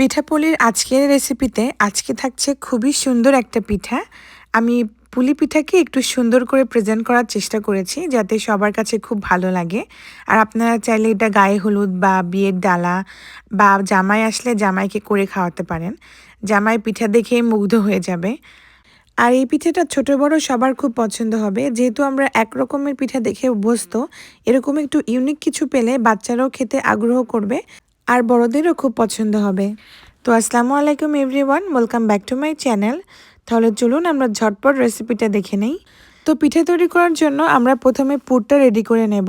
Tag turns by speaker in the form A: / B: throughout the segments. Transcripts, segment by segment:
A: পিঠাপুলির আজকের রেসিপিতে আজকে থাকছে খুবই সুন্দর একটা পিঠা। আমি পুলি পিঠাকে একটু সুন্দর করে প্রেজেন্ট করার চেষ্টা করেছি যাতে সবার কাছে খুব ভালো লাগে। আর আপনারা চাইলে এটা গায়ে হলুদ বা বিয়ের ডালা বা জামাই আসলে জামাইকে করে খাওয়াতে পারেন। জামাই পিঠা দেখেই মুগ্ধ হয়ে যাবে। আর এই পিঠাটা ছোট বড় সবার খুব পছন্দ হবে। যেহেতু আমরা এক রকমের পিঠা দেখে অভ্যস্ত, এরকম একটু ইউনিক কিছু পেলে বাচ্চারাও খেতে আগ্রহ করবে। আর বড়দেরও খুব পছন্দ হবে। তো আসসালামু আলাইকুম everyone welcome back to my channel তাহলে চলুন আমরা ঝটপট রেসিপিটা দেখে নেই। তো পিঠে তৈরি করার জন্য আমরা প্রথমে পুরটা রেডি করে নেব।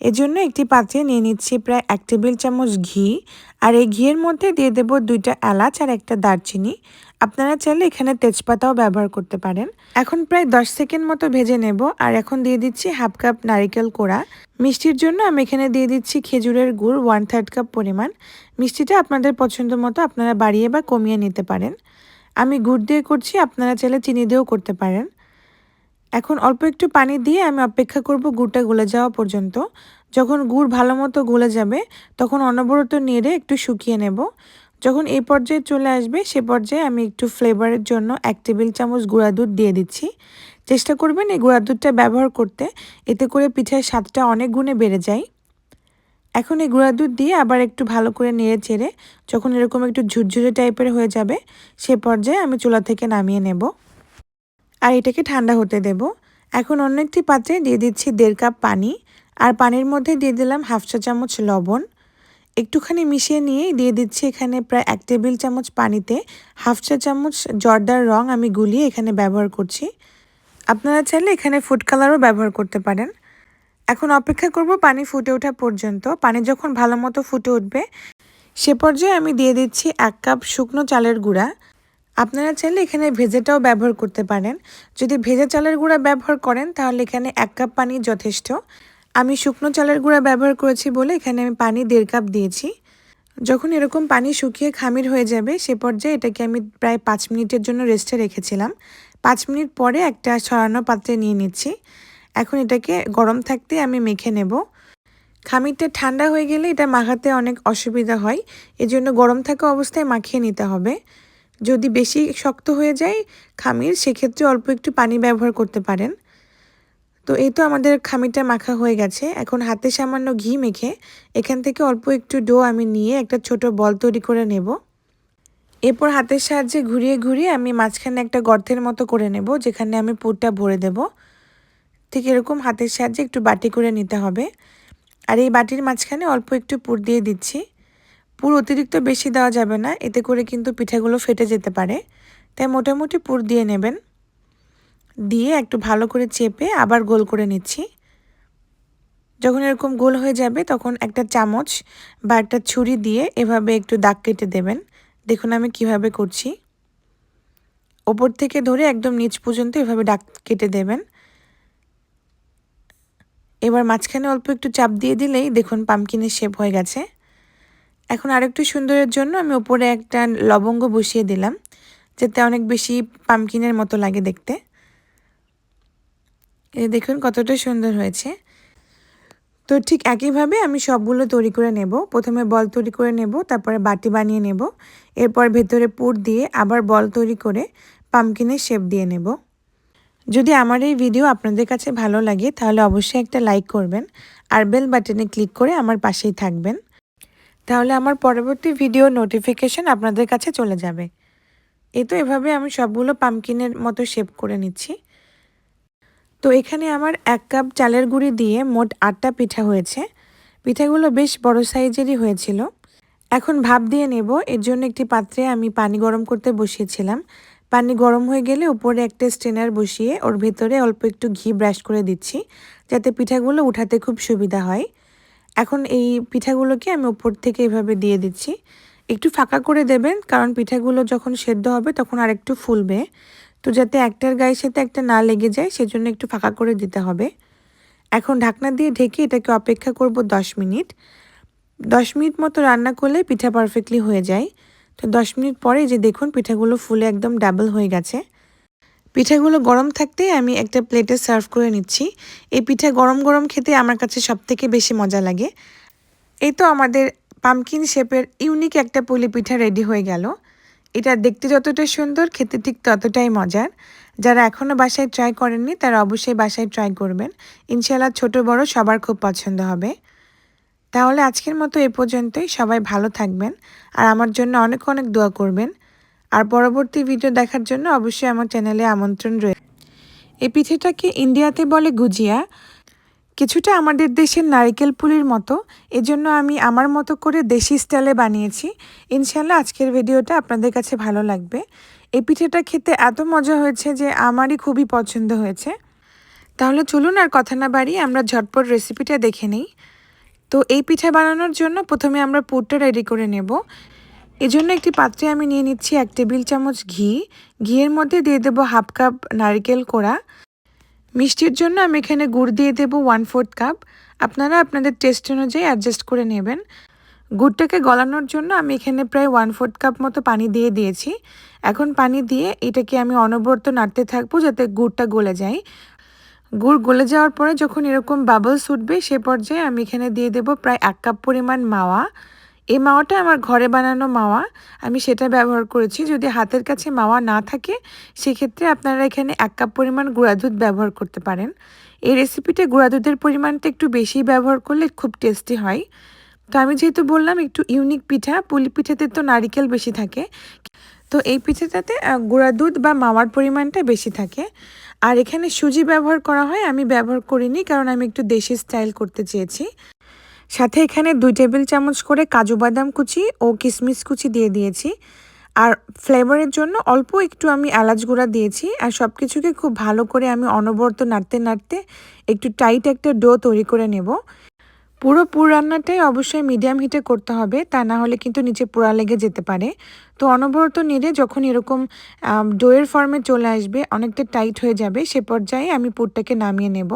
A: এজন্য একটি পাত্রে নিয়ে নিচ্ছি প্রায় এক টেবিল চামচ ঘি। আর এই ঘিয়ের মধ্যে দিয়ে দেব দুইটা এলাচ আর একটা দারচিনি। আপনারা চাইলে এখানে তেজপাতাও ব্যবহার করতে পারেন। এখন প্রায় দশ সেকেন্ড মতো ভেজে নেব। আর এখন দিয়ে দিচ্ছি হাফ কাপ নারিকেল কোড়া। মিষ্টির জন্য আমি এখানে দিয়ে দিচ্ছি খেজুরের গুড় ওয়ান থার্ড কাপ পরিমাণ। মিষ্টিটা আপনাদের পছন্দ মতো আপনারা বাড়িয়ে বা কমিয়ে নিতে পারেন। আমি গুড় দিয়ে করছি, আপনারা চাইলে চিনি দিয়েও করতে পারেন। এখন অল্প একটু পানি দিয়ে আমি অপেক্ষা করব গুড়টা গলে যাওয়া পর্যন্ত। যখন গুড় ভালো মতো গলে যাবে, তখন অনবরত নেড়ে একটু শুকিয়ে নেব। যখন এই পর্যায়ে চলে আসবে, সে পর্যায়ে আমি একটু ফ্লেভারের জন্য এক টেবিল চামচ গুঁড়া দুধ দিয়ে দিচ্ছি। চেষ্টা করবেন এই গুঁড়া দুধটা ব্যবহার করতে, এতে করে পিঠার স্বাদটা অনেক গুণে বেড়ে যায়। এখন এই গুঁড়া দুধ দিয়ে আবার একটু ভালো করে নেড়ে চেড়ে, যখন এরকম একটু ঝুরঝুরে টাইপের হয়ে যাবে, সে পর্যায়ে আমি চুলা থেকে নামিয়ে নেব। আর এটাকে ঠান্ডা হতে দেব। এখন অন্য একটি পাত্রে দিয়ে দিচ্ছি দেড় কাপ পানি আর পানির মধ্যে দিয়ে দিলাম হাফ চা চামচ লবণ। একটুখানি মিশিয়ে নিয়েই দিয়ে দিচ্ছি এখানে প্রায় এক টেবিল চামচ পানিতে হাফ চা চামচ জর্দার রং আমি গুলিয়ে এখানে ব্যবহার করছি। আপনারা চাইলে এখানে ফুড কালারও ব্যবহার করতে পারেন। এখন অপেক্ষা করব পানি ফুটে ওঠা পর্যন্ত। পানি যখন ভালো মতো ফুটে উঠবে, সে পর্যায়ে আমি দিয়ে দিচ্ছি এক কাপ শুকনো চালের গুঁড়া। আপনারা চাইলে এখানে ভেজেটাও ব্যবহার করতে পারেন। যদি ভেজে চালের গুঁড়া ব্যবহার করেন, তাহলে এখানে এক কাপ পানি যথেষ্ট। আমি শুকনো চালের গুঁড়া ব্যবহার করেছি বলে এখানে আমি পানি দেড় কাপ দিয়েছি। যখন এরকম পানি শুকিয়ে খামির হয়ে যাবে, সে পর্যায়ে এটাকে আমি প্রায় পাঁচ মিনিটের জন্য রেস্টে রেখেছিলাম। পাঁচ মিনিট পরে একটা ছড়ানো পাত্রে নিয়ে নিচ্ছি। এখন এটাকে গরম থাকতে আমি মেখে নেব। খামিরটা ঠান্ডা হয়ে গেলে এটা মাখাতে অনেক অসুবিধা হয়। এজন্য গরম থাকা অবস্থায় মাখিয়ে নিতে হবে। যদি বেশি শক্ত হয়ে যায় খামির, সেক্ষেত্রে অল্প একটু পানি ব্যবহার করতে পারেন। তো এই তো আমাদের খামিরটা মাখা হয়ে গেছে। এখন হাতে সামান্য ঘি মেখে এখান থেকে অল্প একটু ডো আমি নিয়ে একটা ছোট বল তৈরি করে নেব। এরপর হাতের সাহায্যে ঘুরিয়ে ঘুরিয়ে আমি মাঝখানে একটা গর্তের মতো করে নেব, যেখানে আমি পুরটা ভরে দেব। ঠিক এরকম হাতের সাহায্যে একটু বাটি করে নিতে হবে। আর এই বাটির মাঝখানে অল্প একটু পুর দিয়ে দিচ্ছি। পুর অতিরিক্ত বেশি দেওয়া যাবে না, এতে করে কিন্তু পিঠাগুলো ফেটে যেতে পারে। তাই মোটামুটি পুর দিয়ে নেবেন। দিয়ে একটু ভালো করে চেপে আবার গোল করে নিচ্ছি। যখন এরকম গোল হয়ে যাবে, তখন একটা চামচ বা একটা ছুরি দিয়ে এভাবে একটু দাগ কেটে দেবেন। দেখুন আমি কীভাবে করছি। ওপর থেকে ধরে একদম নিচ পর্যন্ত এভাবে দাগ কেটে দেবেন। এবার মাঝখানে অল্প একটু চাপ দিয়ে দিলেই দেখুন পামকিনের শেপ হয়ে গেছে। এখন আরেকটু সুন্দরের জন্য আমি ওপরে একটা লবঙ্গ বসিয়ে দিলাম, যাতে অনেক বেশি পামকিনের মতো লাগে দেখতে। এই দেখুন কতটা সুন্দর হয়েছে। তো ঠিক একইভাবে আমি সবগুলো তৈরি করে নেব। প্রথমে বল তৈরি করে নেব, তারপরে বাটি বানিয়ে নেব। এরপর ভেতরে পুর দিয়ে আবার বল তৈরি করে পামকিনের শেপ দিয়ে নেব। যদি আমার এই ভিডিও আপনাদের কাছে ভালো লাগে, তাহলে অবশ্যই একটা লাইক করবেন, আর বেল বাটনে ক্লিক করে আমার পাশেই থাকবেন। তাহলে আমার পরবর্তী ভিডিও নোটিফিকেশন আপনাদের কাছে চলে যাবে। এ তো এভাবে আমি সবগুলো পামকিনের মতো শেপ করে নিচ্ছি। তো এখানে আমার এক কাপ চালের গুঁড়ি দিয়ে মোট আটটা পিঠা হয়েছে। পিঠাগুলো বেশ বড় সাইজেরই হয়েছিল। এখন ভাপ দিয়ে নেব। এর জন্য একটি পাত্রে আমি পানি গরম করতে বসিয়েছিলাম। পানি গরম হয়ে গেলে উপরে একটা স্ট্রেনার বসিয়ে ওর ভেতরে অল্প একটু ঘি ব্রাশ করে দিচ্ছি, যাতে পিঠাগুলো উঠাতে খুব সুবিধা হয়। এখন এই পিঠাগুলোকে আমি উপর থেকে এভাবে দিয়ে দিচ্ছি। একটু ফাঁকা করে দেবেন, কারণ পিঠাগুলো যখন সেদ্ধ হবে তখন আরেকটু ফুলবে। তো যাতে একটার গায়ের সাথে একটা না লেগে যায়, সেজন্য একটু ফাঁকা করে দিতে হবে। এখন ঢাকনা দিয়ে ঢেকে এটাকে অপেক্ষা করব দশ মিনিট। দশ মিনিট মতো রান্না করলে পিঠা পারফেক্টলি হয়ে যায়। তো দশ মিনিট পরে যে দেখুন, পিঠাগুলো ফুলে একদম ডাবল হয়ে গেছে। পিঠাগুলো গরম থাকতেই আমি একটা প্লেটে সার্ভ করে নিচ্ছি। এই পিঠা গরম গরম খেতে আমার কাছে সবথেকে বেশি মজা লাগে। এই তো আমাদের পামকিন শেপের ইউনিক একটা পুলি পিঠা রেডি হয়ে গেল। এটা দেখতে যতটা সুন্দর, খেতে ঠিক ততটাই মজার। যারা এখনও বাসায় ট্রাই করেননি, তারা অবশ্যই বাসায় ট্রাই করবেন। ইনশাল্লাহ ছোট বড় সবার খুব পছন্দ হবে। তাহলে আজকের মতো এ পর্যন্তই। সবাই ভালো থাকবেন। আর আমার জন্য অনেক অনেক দোয়া করবেন। আর পরবর্তী ভিডিও দেখার জন্য অবশ্যই আমার চ্যানেলে আমন্ত্রণ রয়েছে এই পিঠেটাকে ইন্ডিয়াতে বলে গুজিয়া। কিছুটা আমাদের দেশের নারিকেল পুলির মতো। এজন্য আমি আমার মতো করে দেশি স্টাইলে বানিয়েছি। ইনশাল্লাহ আজকের ভিডিওটা আপনাদের কাছে ভালো লাগবে। এই পিঠেটা খেতে এত মজা হয়েছে যে আমারই খুবই পছন্দ হয়েছে। তাহলে চলুন আর কথা না বাড়িয়ে আমরা ঝটপট রেসিপিটা দেখে নিই। তো এই পিঠা বানানোর জন্য প্রথমে আমরা পুরটা রেডি করে নেব। এজন্য একটি পাত্রে আমি নিয়ে নিচ্ছি এক টেবিল চামচ ঘি। ঘিয়ের মধ্যে দিয়ে দেবো হাফ কাপ নারকেল কোড়া। মিষ্টির জন্য আমি এখানে গুড় দিয়ে দেবো ওয়ান ফোর্থ কাপ। আপনারা আপনাদের টেস্ট অনুযায়ী অ্যাডজাস্ট করে নেবেন। গুড়টাকে গলানোর জন্য আমি এখানে প্রায় ওয়ান ফোর্থ কাপ মতো পানি দিয়ে দিয়েছি। এখন পানি দিয়ে এটাকে আমি অনবরত নাড়তে থাকব যাতে গুড়টা গলে যায়। গুড় গলে যাওয়ার পরে যখন এরকম বাবলস উঠবে সে পর্যায়ে আমি এখানে দিয়ে দেব প্রায় এক কাপ পরিমাণ মাওয়া। এই মাওয়াটা আমার ঘরে বানানো মাওয়া। আমি সেটা ব্যবহার করেছি। যদি হাতের কাছে মাওয়া না থাকে, সেক্ষেত্রে আপনারা এখানে এক কাপ পরিমাণ গুঁড়া দুধ ব্যবহার করতে পারেন। এই রেসিপিতে গুঁড়া দুধের পরিমাণটা একটু বেশি ব্যবহার করলে খুব টেস্টি হয়। তো আমি যেহেতু বললাম একটু ইউনিক পিঠা, পুলি পিঠাতে তো নারিকেল বেশি থাকে। তো এই পিঠাটাতে গুঁড়া দুধ বা মাওয়ার পরিমাণটা বেশি থাকে। আর এখানে সুজি ব্যবহার করা হয়, আমি ব্যবহার করিনি কারণ আমি একটু দেশি স্টাইল করতে চেয়েছি। সাথে এখানে দুই টেবিল চামচ করে কাজু বাদাম কুচি ও কিশমিশ কুচি দিয়ে দিয়েছি। আর ফ্লেভারের জন্য অল্প একটু আমি এলাচ গুঁড়া দিয়েছি আর সব কিছুকে খুব ভালো করে আমি অনবরত নাড়তে নাড়তে একটু টাইট একটা ডো তৈরি করে নেব। পুরো পুর রান্নাটাই অবশ্যই মিডিয়াম হিটে করতে হবে, তা না হলে কিন্তু নিচে পোড়া লেগে যেতে পারে। তো অনবরত নেড়ে যখন এরকম ডোয়ের ফর্মে চলে আসবে, অনেকটা টাইট হয়ে যাবে, সে পর্যায়ে আমি পুরটাকে নামিয়ে নেব।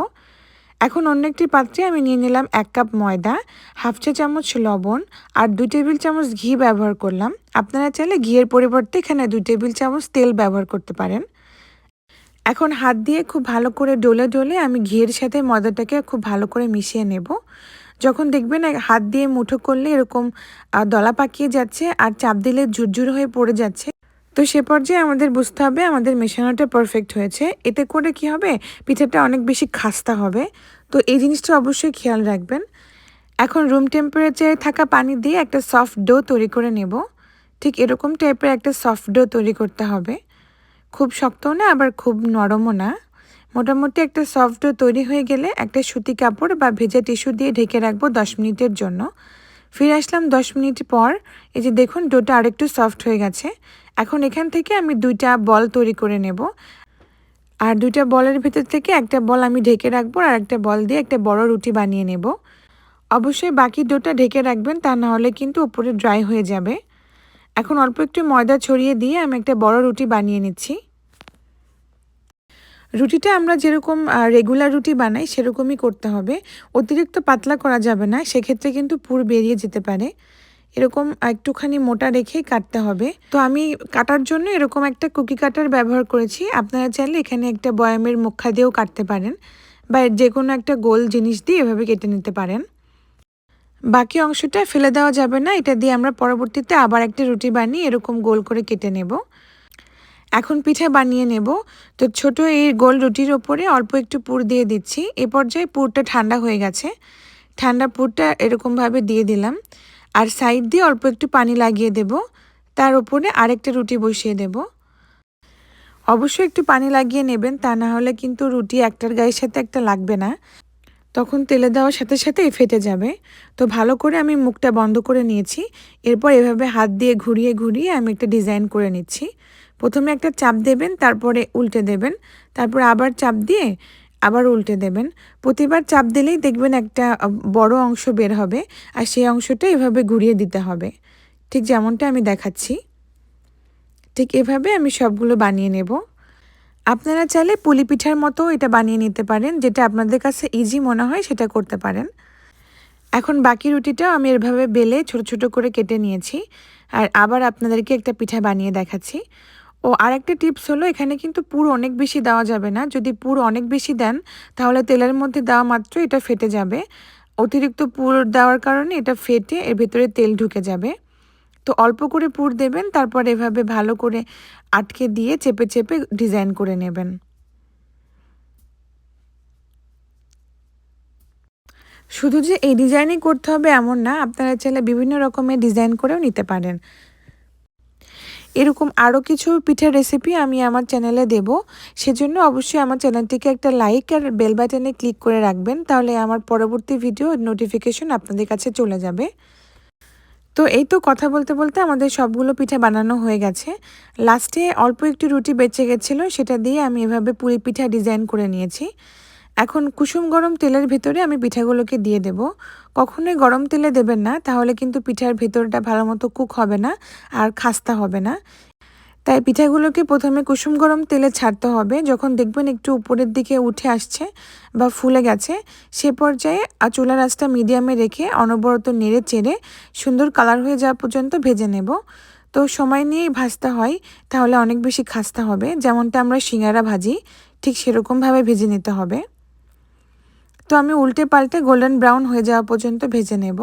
A: এখন অন্য একটি পাত্রে আমি নিয়ে নিলাম এক কাপ ময়দা, হাফ চা চামচ লবণ আর দুই টেবিল চামচ ঘি ব্যবহার করলাম। আপনারা চাইলে ঘিয়ের পরিবর্তে এখানে দুই টেবিল চামচ তেল ব্যবহার করতে পারেন। এখন হাত দিয়ে খুব ভালো করে ডলে ডলে আমি ঘিয়ের সাথে ময়দাটাকে খুব ভালো করে মিশিয়ে নেব। যখন দেখবেন হাত দিয়ে মুঠো করলে এরকম দলা পাকিয়ে যাচ্ছে আর চাপ দিলে ঝুরঝুর হয়ে পড়ে যাচ্ছে। তো সে পর্যায়ে আমাদের বুঝতে হবে আমাদের মেশানোটা পারফেক্ট হয়েছে। এতে করে কি হবে? পিঠাটা অনেক বেশি খাস্তা হবে। তো এই জিনিসটা অবশ্যই খেয়াল রাখবেন। এখন রুম টেম্পারেচারে থাকা পানি দিয়ে একটা সফট ডো তৈরি করে নেব। ঠিক এরকম টাইপের একটা সফট ডো তৈরি করতে হবে। খুব শক্তও না, আবার খুব নরমও না। মোটামুটি একটা সফট ডো তৈরি হয়ে গেলে একটা সুতি কাপড় বা ভেজা টিস্যু দিয়ে ঢেকে রাখব দশ মিনিটের জন্য। ফিরে আসলাম দশ মিনিট পর। এই যে দেখুন ডোটা আরেকটু সফট হয়ে গেছে। এখন এখান থেকে আমি দুইটা বল তৈরি করে নেব। আর দুইটা বলের ভেতর থেকে একটা বল আমি ঢেকে রাখব আর একটা বল দিয়ে একটা বড় রুটি বানিয়ে নেব। অবশ্যই বাকি ডোটা ঢেকে রাখবেন, তা না হলে কিন্তু উপরে ড্রাই হয়ে যাবে। এখন অল্প একটু ময়দা ছড়িয়ে দিয়ে আমি একটা বড় রুটি বানিয়ে নিচ্ছি। রুটিটা আমরা যেরকম রেগুলার রুটি বানাই, সেরকমই করতে হবে। অতিরিক্ত পাতলা করা যাবে না, সেক্ষেত্রে কিন্তু পুর বেরিয়ে যেতে পারে। এরকম একটুখানি মোটা রেখেই কাটতে হবে। তো আমি কাটার জন্য এরকম একটা কুকি কাটার ব্যবহার করেছি। আপনারা চাইলে এখানে একটা বয়ামের মুখা দিয়েও কাটতে পারেন বা যে কোনো একটা গোল জিনিস দিয়ে এভাবে কেটে নিতে পারেন। বাকি অংশটা ফেলে দেওয়া যাবে না। এটা দিয়ে আমরা পরবর্তীতে আবার একটা রুটি বানিয়ে এরকম গোল করে কেটে নেব। এখন পিঠা বানিয়ে নেব। তো ছোট এই গোল রুটির ওপরে অল্প একটু পুর দিয়ে দিচ্ছি। এ পর্যায়ে পুরটা ঠান্ডা হয়ে গেছে। ঠান্ডা পুরটা এরকমভাবে দিয়ে দিলাম। আর সাইড দিয়ে অল্প একটু পানি লাগিয়ে দেব। তার উপরে আরেকটা রুটি বসিয়ে দেব। অবশ্যই একটু পানি লাগিয়ে নেবেন, তা না হলে কিন্তু রুটি একটার গায়ের সাথে একটা লাগবে না। তখন তেলে দেওয়ার সাথে সাথেই ফেটে যাবে। তো ভালো করে আমি মুখটা বন্ধ করে নিয়েছি। এরপর এভাবে হাত দিয়ে ঘুরিয়ে ঘুরিয়ে আমি একটা ডিজাইন করে নিচ্ছি। প্রথমে একটা চাপ দেবেন, তারপরে উল্টে দেবেন। তারপর আবার চাপ দিয়ে আবার উল্টে দেবেন। প্রতিবার চাপ দিলেই দেখবেন একটা বড় অংশ বের হবে আর সেই অংশটা এভাবে ঘুরিয়ে দিতে হবে। ঠিক যেমনটা আমি দেখাচ্ছি। ঠিক এভাবে আমি সবগুলো বানিয়ে নেব। আপনারা চাইলে পুলি পিঠার মতো এটা বানিয়ে নিতে পারেন, যেটা আপনাদের কাছে ইজি মনে হয় সেটা করতে পারেন। এখন বাকি রুটিটাও আমি এভাবে বেলে ছোট ছোট করে কেটে নিয়েছি। আর আবার আপনাদেরকে একটা পিঠা বানিয়ে দেখাচ্ছি। ও আরেকটা টিপস হলো, এখানে কিন্তু পুর অনেক বেশি দেওয়া যাবে না। যদি পুর অনেক বেশি দেন, তাহলে তেলের মধ্যে দেওয়া মাত্র এটা ফেটে যাবে। অতিরিক্ত পুর দেওয়ার কারণে এটা ফেটে, এর ভেতরে তেল ঢুকে যাবে। তো অল্প করে পুর দেবেন, তারপর এভাবে ভালো করে আটকে দিয়ে চেপে চেপে ডিজাইন করে নেবেন। শুধু যে এই ডিজাইনই করতে হবে এমন না, আপনারা চাইলে বিভিন্ন রকমের ডিজাইন করেও নিতে পারেন। এরকম আরও কিছু পিঠার রেসিপি আমি আমার চ্যানেলে দেব। সেজন্য অবশ্যই আমার চ্যানেলটিকে একটা লাইক আর বেল বাটনে ক্লিক করে রাখবেন, তাহলে আমার পরবর্তী ভিডিও নোটিফিকেশন আপনাদের কাছে চলে যাবে। তো এই তো কথা বলতে বলতে আমাদের সবগুলো পিঠা বানানো হয়ে গেছে। লাস্টে অল্প একটু রুটি বেঁচে গেছিল, সেটা দিয়ে আমি এভাবে পুরি পিঠা ডিজাইন করে নিয়েছি। এখন কুসুম গরম তেলের ভেতরে আমি পিঠাগুলোকে দিয়ে দেব। কখনোই গরম তেলে দেবেন না, তাহলে কিন্তু পিঠার ভেতরটা ভালো মতো কুক হবে না আর খাস্তা হবে না। তাই পিঠাগুলোকে প্রথমে কুসুম গরম তেলে ছাড়তে হবে। যখন দেখবেন একটু উপরের দিকে উঠে আসছে বা ফুলে গেছে, সে পর্যায়ে আর চুলা রাস্তা মিডিয়ামে রেখে অনবরত নেড়ে চেড়ে সুন্দর কালার হয়ে যাওয়া পর্যন্ত ভেজে নেব। তো সময় নিয়েই ভাজতে হয়, তাহলে অনেক বেশি খাস্তা হবে। যেমনটা আমরা সিঙ্গারা ভাজি, ঠিক সেরকমভাবে ভেজে নিতে হবে। তো আমি উল্টে পাল্টে গোল্ডেন ব্রাউন হয়ে যাওয়া পর্যন্ত ভেজে নেব।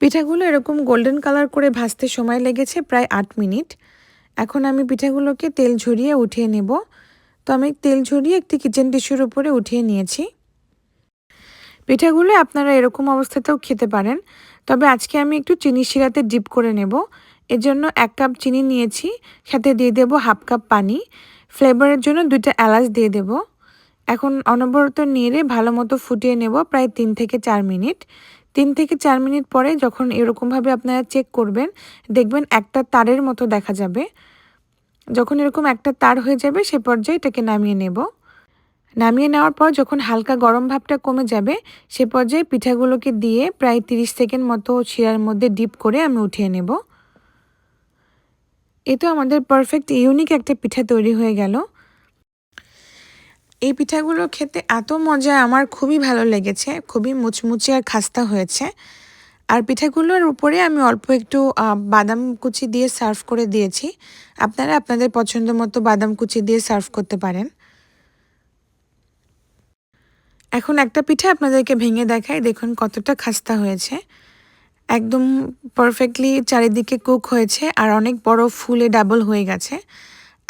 A: পিঠাগুলো এরকম গোল্ডেন কালার করে ভাজতে সময় লেগেছে প্রায় আট মিনিট। এখন আমি পিঠাগুলোকে তেল ঝরিয়ে উঠিয়ে নেব। তো আমি তেল ঝরিয়ে একটি কিচেন টিস্যুর উপরে উঠিয়ে নিয়েছি। পিঠাগুলো আপনারা এরকম অবস্থাতেও খেতে পারেন। তবে আজকে আমি একটু চিনি শিরাতে ডিপ করে নেব। এর জন্য এক কাপ চিনি নিয়েছি। সাথে দিয়ে দেব হাফ কাপ পানি। ফ্লেভারের জন্য দুইটা এলাচ দিয়ে দেবো। এখন অনবরত নেড়ে ভালো মতো ফুটিয়ে নেব প্রায় তিন থেকে চার মিনিট। তিন থেকে চার মিনিট পরে যখন এরকমভাবে আপনারা চেক করবেন, দেখবেন একটা তারের মতো দেখা যাবে। যখন এরকম একটা তার হয়ে যাবে, সে পর্যায়ে এটাকে নামিয়ে নেব। নামিয়ে নেওয়ার পর যখন হালকা গরম ভাবটা কমে যাবে, সে পর্যায়ে পিঠাগুলোকে দিয়ে প্রায় তিরিশ সেকেন্ড মতো শিরার মধ্যে ডিপ করে আমি উঠিয়ে নেব। এ তো আমাদের পারফেক্ট ইউনিক একটা পিঠা তৈরি হয়ে গেল। এই পিঠাগুলো খেতে এত মজা আমার খুবই ভালো লেগেছে, খুবই মুচমুচে আর খাস্তা হয়েছে। আর পিঠাগুলোর উপরে আমি অল্প একটু বাদাম কুচি দিয়ে সার্ভ করে দিয়েছি। আপনারা আপনাদের পছন্দ মতো বাদাম কুচি দিয়ে সার্ভ করতে পারেন। এখন একটা পিঠা আপনাদেরকে ভেঙে দেখাই, দেখুন কতটা খাস্তা হয়েছে। একদম পারফেক্টলি চারিদিকে কুক হয়েছে আর অনেক বড় ফুলে ডাবল হয়ে গেছে।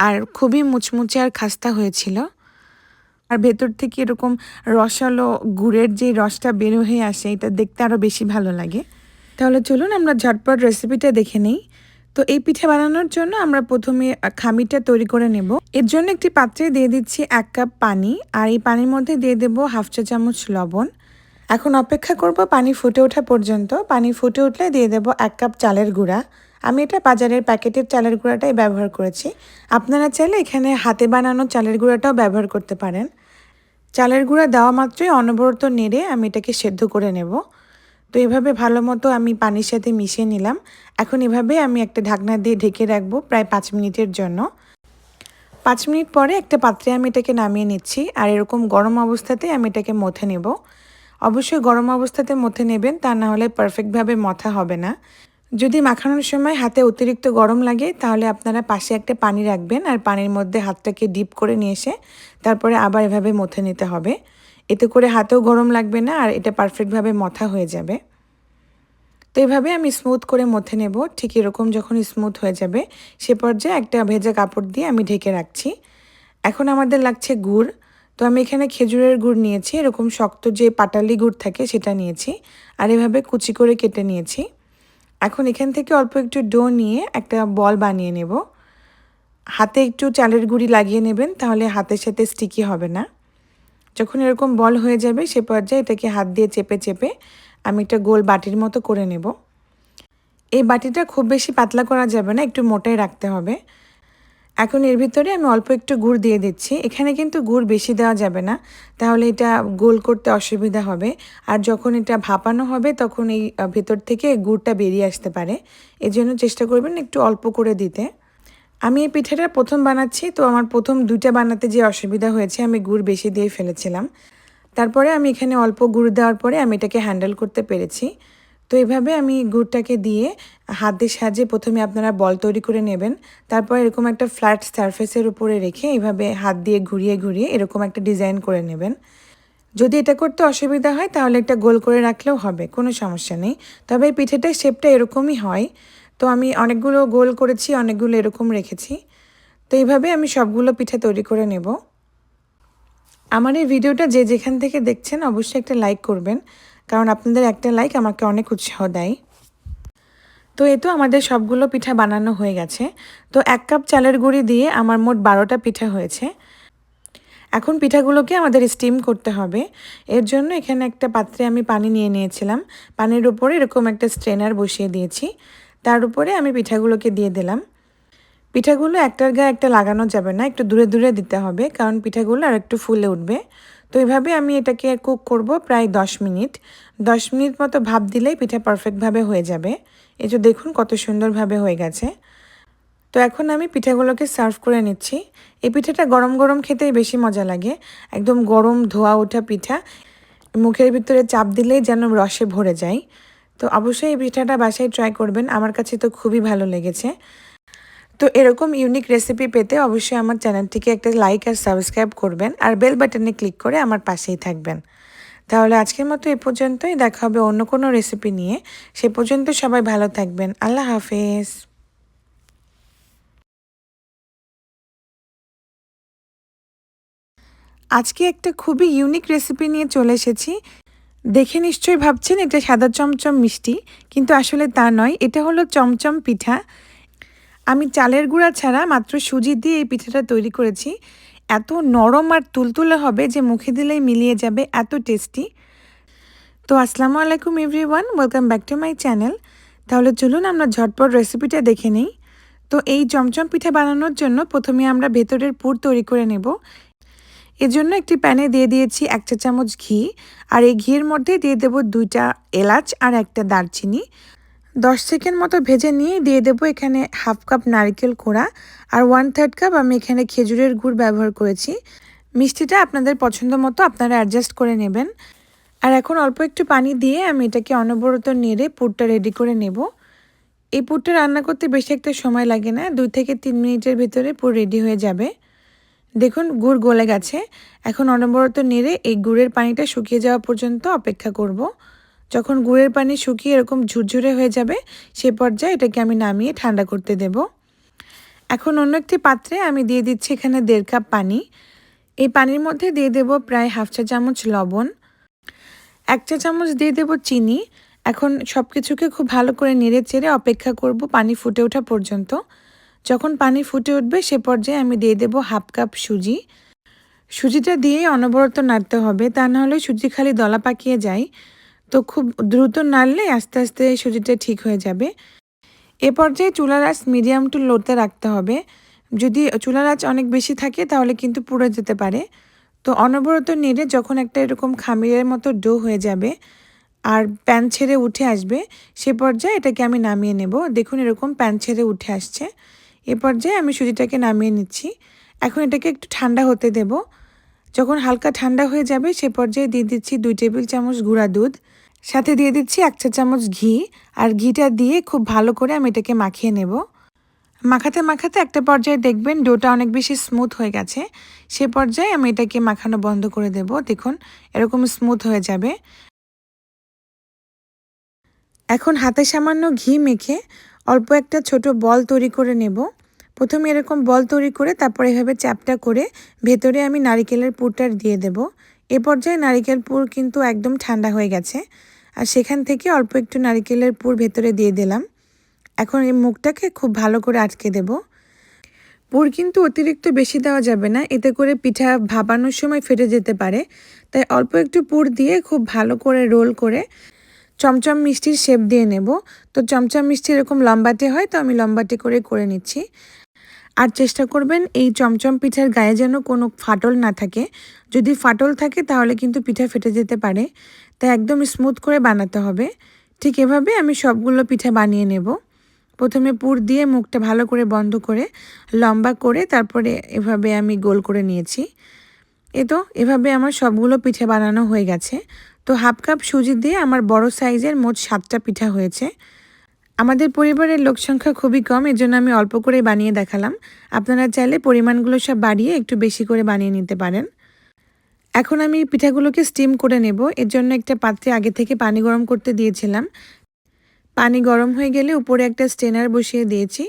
A: আর খুবই মুচমুচে আর খাস্তা হয়েছিল। আর ভেতর থেকে এরকম রসালো গুড়ের যে রসটা বের হয়ে আসে, এটা দেখতে আরও বেশি ভালো লাগে। তাহলে চলুন আমরা ঝটপট রেসিপিটা দেখে নিই। তো এই পিঠে বানানোর জন্য আমরা প্রথমে খামিটা তৈরি করে নেব। এর জন্য একটি পাত্রে দিয়ে দিচ্ছি এক কাপ পানি, আর এই পানির মধ্যে দিয়ে দেব হাফ চা চামচ লবণ। এখন অপেক্ষা করব পানি ফুটে ওঠা পর্যন্ত। পানি ফুটে উঠলে দিয়ে দেব এক কাপ চালের গুঁড়া। আমি এটা বাজারের প্যাকেটের চালের গুঁড়াটাই ব্যবহার করেছি। আপনারা চাইলে এখানে হাতে বানানো চালের গুঁড়াটাও ব্যবহার করতে পারেন। চালের গুঁড়া দেওয়া মাত্রই অনবরত নেড়ে আমি এটাকে সেদ্ধ করে নেব। তো এভাবে ভালো মতো আমি পানির সাথে মিশিয়ে নিলাম। এখন এভাবে আমি একটা ঢাকনা দিয়ে ঢেকে রাখব প্রায় পাঁচ মিনিটের জন্য। পাঁচ মিনিট পরে একটা পাত্রে আমি এটাকে নামিয়ে নিচ্ছি আর এরকম গরম অবস্থাতে আমি এটাকে মথে নেব। অবশ্যই গরম অবস্থাতে মথে নেবেন তা না হলে পারফেক্টভাবে মথা হবে না। যদি মাখানোর সময় হাতে অতিরিক্ত গরম লাগে, তাহলে আপনারা পাশে একটা পানি রাখবেন আর পানির মধ্যে হাতটাকে ডিপ করে নিয়ে এসে তারপরে আবার এভাবে মথে নিতে হবে। এতে করে হাতেও গরম লাগবে না আর এটা পারফেক্টভাবে মথা হয়ে যাবে। তো এভাবে আমি স্মুথ করে মথে নেব। ঠিক এরকম যখন স্মুথ হয়ে যাবে, সে পর্যায়ে একটা ভেজা কাপড় দিয়ে আমি ঢেকে রাখছি। এখন আমাদের লাগছে গুড়। তো আমি এখানে খেজুরের গুড় নিয়েছি। এরকম শক্ত যে পাটালি গুড় থাকে সেটা নিয়েছি। আর এভাবে কুচি করে কেটে নিয়েছি। এখন এখান থেকে অল্প একটু ডো নিয়ে একটা বল বানিয়ে নেব। হাতে একটু চালের গুঁড়ি লাগিয়ে নেবেন, তাহলে হাতের সাথে স্টিকি হবে না। যখন এরকম বল হয়ে যাবে, সে পর্যায়ে এটাকে হাত দিয়ে চেপে চেপে আমি একটা গোল বাটির মতো করে নেব। এই বাটিটা খুব বেশি পাতলা করা যাবে না, একটু মোটাই রাখতে হবে। এখন এর ভিতরে আমি অল্প একটু গুড় দিয়ে দিচ্ছি। এখানে কিন্তু গুড় বেশি দেওয়া যাবে না। তাহলে এটা গোল করতে অসুবিধা হবে। আর যখন এটা ভাপানো হবে, তখন এই ভেতর থেকে গুড়টা বেরিয়ে আসতে পারে। এই জন্য চেষ্টা করবেন একটু অল্প করে দিতে। আমি এই পিঠাটা প্রথম বানাচ্ছি, তো আমার প্রথম দুইটা বানাতে যে অসুবিধা হয়েছে, আমি গুড় বেশি দিয়ে ফেলেছিলাম। তারপরে আমি এখানে অল্প গুড় দেওয়ার পরে আমি এটাকে হ্যান্ডেল করতে পেরেছি। তো এভাবে আমি গুড়টাকে দিয়ে হাতের সাহায্যে প্রথমে আপনারা বল তৈরি করে নেবেন। তারপর এরকম একটা ফ্ল্যাট সারফেসের উপরে রেখে এভাবে হাত দিয়ে ঘুরিয়ে ঘুরিয়ে এরকম একটা ডিজাইন করে নেবেন। যদি এটা করতে অসুবিধা হয় তাহলে একটা গোল করে রাখলেও হবে, কোনো সমস্যা নেই। তবে এই পিঠেটার শেপটা এরকমই হয়। তো আমি অনেকগুলো গোল করেছি, অনেকগুলো এরকম রেখেছি। তো এইভাবে আমি সবগুলো পিঠা তৈরি করে নেব। আমার এই ভিডিওটা যে যেখান থেকে দেখছেন অবশ্যই একটা লাইক করবেন। কারণ আপনাদের একটা লাইক আমাকে অনেক উৎসাহ দেয়। তো এ তো আমাদের সবগুলো পিঠা বানানো হয়ে গেছে। তো এক কাপ চালের গুঁড়ি দিয়ে আমার মোট বারোটা পিঠা হয়েছে। এখন পিঠাগুলোকে আমাদের স্টিম করতে হবে। এর জন্য এখানে একটা পাত্রে আমি পানি নিয়ে নিয়েছিলাম। পানির উপরে এরকম একটা স্ট্রেনার বসিয়ে দিয়েছি। তার উপরে আমি পিঠাগুলোকে দিয়ে দিলাম। পিঠাগুলো একটার গায়ে একটা লাগানো যাবে না, একটু দূরে দূরে দিতে হবে, কারণ পিঠাগুলো আর একটু ফুলে উঠবে। তো এইভাবে আমি এটাকে কুক করব প্রায় দশ মিনিট। দশ মিনিট মতো ভাপ দিলেই পিঠা পারফেক্টভাবে হয়ে যাবে। এই যে দেখুন কত সুন্দরভাবে হয়ে গেছে। তো এখন আমি পিঠাগুলোকে সার্ভ করে নিচ্ছি। এই পিঠাটা গরম গরম খেতেই বেশি মজা লাগে। একদম গরম ধোয়া ওঠা পিঠা। মুখের ভিতরে চাপ দিলেই যেন রসে ভরে যায়। তো অবশ্যই এই পিঠাটা বাসায় ট্রাই করবেন। আমার কাছে তো খুবই ভালো লেগেছে। তো এরকম ইউনিক রেসিপি পেতে অবশ্যই আমার চ্যানেলটিকে একটা লাইক আর সাবস্ক্রাইব করবেন আর বেল বাটনে ক্লিক করে আমার পাশেই থাকবেন। তাহলে আজকের মতো এ পর্যন্তই, দেখা হবে অন্য কোনো রেসিপি নিয়ে। সে পর্যন্ত সবাই ভালো থাকবেন। আল্লাহ হাফেজ। আজকে একটা খুবই ইউনিক রেসিপি নিয়ে চলে এসেছি। দেখে নিশ্চয়ই ভাবছেন এটা সাদা চমচম মিষ্টি, কিন্তু আসলে তা নয়। এটা হলো চমচম পিঠা। আমি চালের গুঁড়া ছাড়া মাত্র সুজি দিয়ে এই পিঠাটা তৈরি করেছি। এত নরম আর তুলতুলে হবে যে মুখে দিলেই মিলিয়ে যাবে, এত টেস্টি। তো আসসালামু আলাইকুম everyone, welcome back to my channel. তাহলে চলুন আমরা ঝটপট রেসিপিটা দেখে নিই। তো এই চমচম পিঠা বানানোর জন্য প্রথমে আমরা ভেতরের পুর তৈরি করে নেব। এজন্য একটি প্যানে দিয়ে দিয়েছি এক চা চামচ ঘি, আর এই ঘিয়ের মধ্যে দিয়ে দেব দুইটা এলাচ আর একটা দারচিনি। দশ সেকেন্ড মতো ভেজে নিয়ে দিয়ে দেবো এখানে হাফ কাপ নারকেল কোড়া আর ওয়ান থার্ড কাপ আমি এখানে খেজুরের গুড় ব্যবহার করেছি। মিষ্টিটা আপনাদের পছন্দ মতো আপনারা অ্যাডজাস্ট করে নেবেন। আর এখন অল্প একটু পানি দিয়ে আমি এটাকে অনবরত নেড়ে পুরটা রেডি করে নেব। এই পুরটা রান্না করতে বেশি একটা সময় লাগে না, দুই থেকে তিন মিনিটের ভিতরে পুর রেডি হয়ে যাবে। দেখুন, গুড় গলে গেছে। এখন অনবরত নেড়ে এই গুড়ের পানিটা শুকিয়ে যাওয়া পর্যন্ত অপেক্ষা করব। যখন গুড়ের পানি শুকিয়ে এরকম ঝুরঝুরে হয়ে যাবে, সে পর্যায়ে এটাকে আমি নামিয়ে ঠান্ডা করতে দেব। এখন অন্য একটি পাত্রে আমি দিয়ে দিচ্ছি এখানে দেড় কাপ পানি। এই পানির মধ্যে দিয়ে দেব প্রায় হাফ চা চামচ লবণ, এক চা চামচ দিয়ে দেব চিনি। এখন সব কিছুকে খুব ভালো করে নেড়ে চেড়ে অপেক্ষা করব পানি ফুটে ওঠা পর্যন্ত। যখন পানি ফুটে উঠবে, সে পর্যায়ে আমি দিয়ে দেব হাফ কাপ সুজি। সুজিটা দিয়েই অনবরত নাড়তে হবে, তা নাহলে সুজি খালি দলা পাকিয়ে যায়। তো খুব দ্রুত নাড়লে আস্তে আস্তে সুজিটা ঠিক হয়ে যাবে। এ পর্যায়ে চুলার আঁচ মিডিয়াম টু লোতে রাখতে হবে। যদি চুলার আঁচ অনেক বেশি থাকে তাহলে কিন্তু পুড়ে যেতে পারে। তো অনবরত নেড়ে যখন একটা এরকম খামিরের মতো ডো হয়ে যাবে আর প্যান ছেড়ে উঠে আসবে, সে পর্যায়ে এটাকে আমি নামিয়ে নেব। দেখুন এরকম প্যান ছেড়ে উঠে আসছে। এ পর্যায়ে আমি সুজিটাকে নামিয়ে নিচ্ছি। এখন এটাকে একটু ঠান্ডা হতে দেব। যখন হালকা ঠান্ডা হয়ে যাবে সে পর্যায়ে দিয়ে দিচ্ছি দুই টেবিল চামচ গুঁড়া দুধ। সাথে দিয়ে দিচ্ছি এক চা চামচ ঘি, আর ঘিটা দিয়ে খুব ভালো করে আমি এটাকে মাখিয়ে নেব। মাখাতে মাখাতে একটা পর্যায়ে দেখবেন ডোটা অনেক বেশি স্মুথ হয়ে গেছে। সে পর্যায়ে আমি এটাকে মাখানো বন্ধ করে দেব। দেখুন, এরকম স্মুথ হয়ে যাবে। এখন হাতে সামান্য ঘি মেখে অল্প একটা ছোট বল তৈরি করে নেব। প্রথমে এরকম বল তৈরি করে তারপর এভাবে চ্যাপটা করে ভেতরে আমি নারিকেলের পুরটা দিয়ে দেব। এ পর্যায়ে নারিকেল পুর কিন্তু একদম ঠান্ডা হয়ে গেছে। আর সেখান থেকে অল্প একটু নারিকেলের পুর ভেতরে দিয়ে দিলাম। এখন এই মুখটাকে খুব ভালো করে আটকে দেব। পুর কিন্তু অতিরিক্ত বেশি দেওয়া যাবে না, এতে করে পিঠা ভাবানোর সময় ফেটে যেতে পারে। তাই অল্প একটু পুর দিয়ে খুব ভালো করে রোল করে চমচম মিষ্টির শেপ দিয়ে নেব। তো চমচম মিষ্টি এরকম লম্বাটে হয়, তো আমি লম্বাটে করে করে নিচ্ছি। আর চেষ্টা করবেন এই চমচম পিঠার গায়ে যেন কোনো ফাটল না থাকে। যদি ফাটল থাকে, তাহলে কিন্তু পিঠা ফেটে যেতে পারে। তাই একদম স্মুথ করে বানাতে হবে। ঠিক এভাবে আমি সবগুলো পিঠা বানিয়ে নেব। প্রথমে পুর দিয়ে মুখটা ভালো করে বন্ধ করে, লম্বা করে তারপরে এভাবে আমি গোল করে নিয়েছি। এ তো এভাবে আমার সবগুলো পিঠে বানানো হয়ে গেছে। তো হাফ কাপ সুজি দিয়ে আমার বড় সাইজের মোট সাতটা পিঠা হয়েছে। আমাদের পরিবারের লোক সংখ্যা খুবই কম এর জন্য আমি অল্প করে বানিয়ে দেখালাম। আপনারা চাইলে পরিমাণগুলো সব বাড়িয়ে একটু বেশি করে বানিয়ে নিতে পারেন। এখন আমি পিঠাগুলোকে স্টিম করে নেব। এর জন্য একটা পাত্রে আগে থেকে পানি গরম করতে দিয়েছিলাম। পানি গরম হয়ে গেলে উপরে একটা স্টেনার বসিয়ে দিয়েছি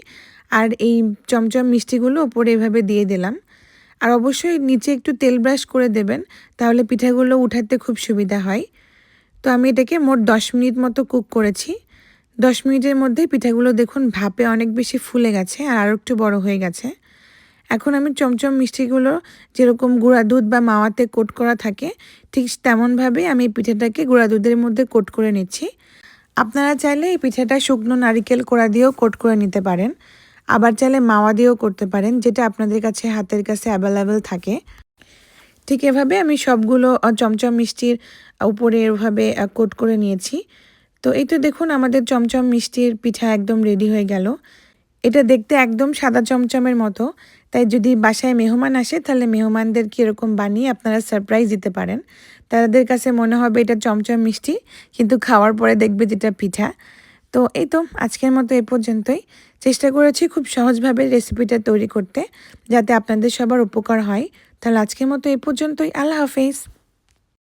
A: আর এই চমচম মিষ্টিগুলো উপরে এভাবে দিয়ে দিলাম। আর অবশ্যই নিচে একটু তেল ব্রাশ করে দেবেন, তাহলে পিঠাগুলো উঠাতে খুব সুবিধা হয়। তো আমি এটাকে মোট দশ মিনিট মতো কুক করেছি। দশ মিনিটের মধ্যে পিঠাগুলো দেখুন ভাপে অনেক বেশি ফুলে গেছে আর আরও একটু বড় হয়ে গেছে। এখন আমি চমচম মিষ্টিগুলো যেরকম গুঁড়া দুধ বা মাওয়াতে কোট করা থাকে, ঠিক তেমনভাবে আমি পিঠাটাকে গুঁড়া দুধের মধ্যে কোট করে নিচ্ছি। আপনারা চাইলে এই পিঠাটা শুকনো নারিকেল কোড়া দিয়েও কোট করে নিতে পারেন, আবার চাইলে মাওয়া দিয়েও করতে পারেন, যেটা আপনাদের কাছে হাতের কাছে অ্যাভেলেবেল থাকে। ঠিক এভাবে আমি সবগুলো চমচম মিষ্টির উপরে এভাবে কোট করে নিয়েছি। তো এই তো দেখুন আমাদের চমচম মিষ্টির পিঠা একদম রেডি হয়ে গেল। এটা দেখতে একদম সাদা চমচমের মতো তাই যদি বাসায় মেহমান আসে, তাহলে মেহমানদেরকে এরকম বানিয়ে আপনারা সারপ্রাইজ দিতে পারেন। তাদের কাছে মনে হবে এটা চমচম মিষ্টি, কিন্তু খাওয়ার পরে দেখবে যেটা পিঠা। তো এই তো আজকের মতো এ পর্যন্তই। চেষ্টা করেছি খুব সহজভাবে রেসিপিটা তৈরি করতে, যাতে আপনাদের সবার উপকার হয়। তাহলে আজকের মতো এ পর্যন্তই। আল্লাহ হাফেজ।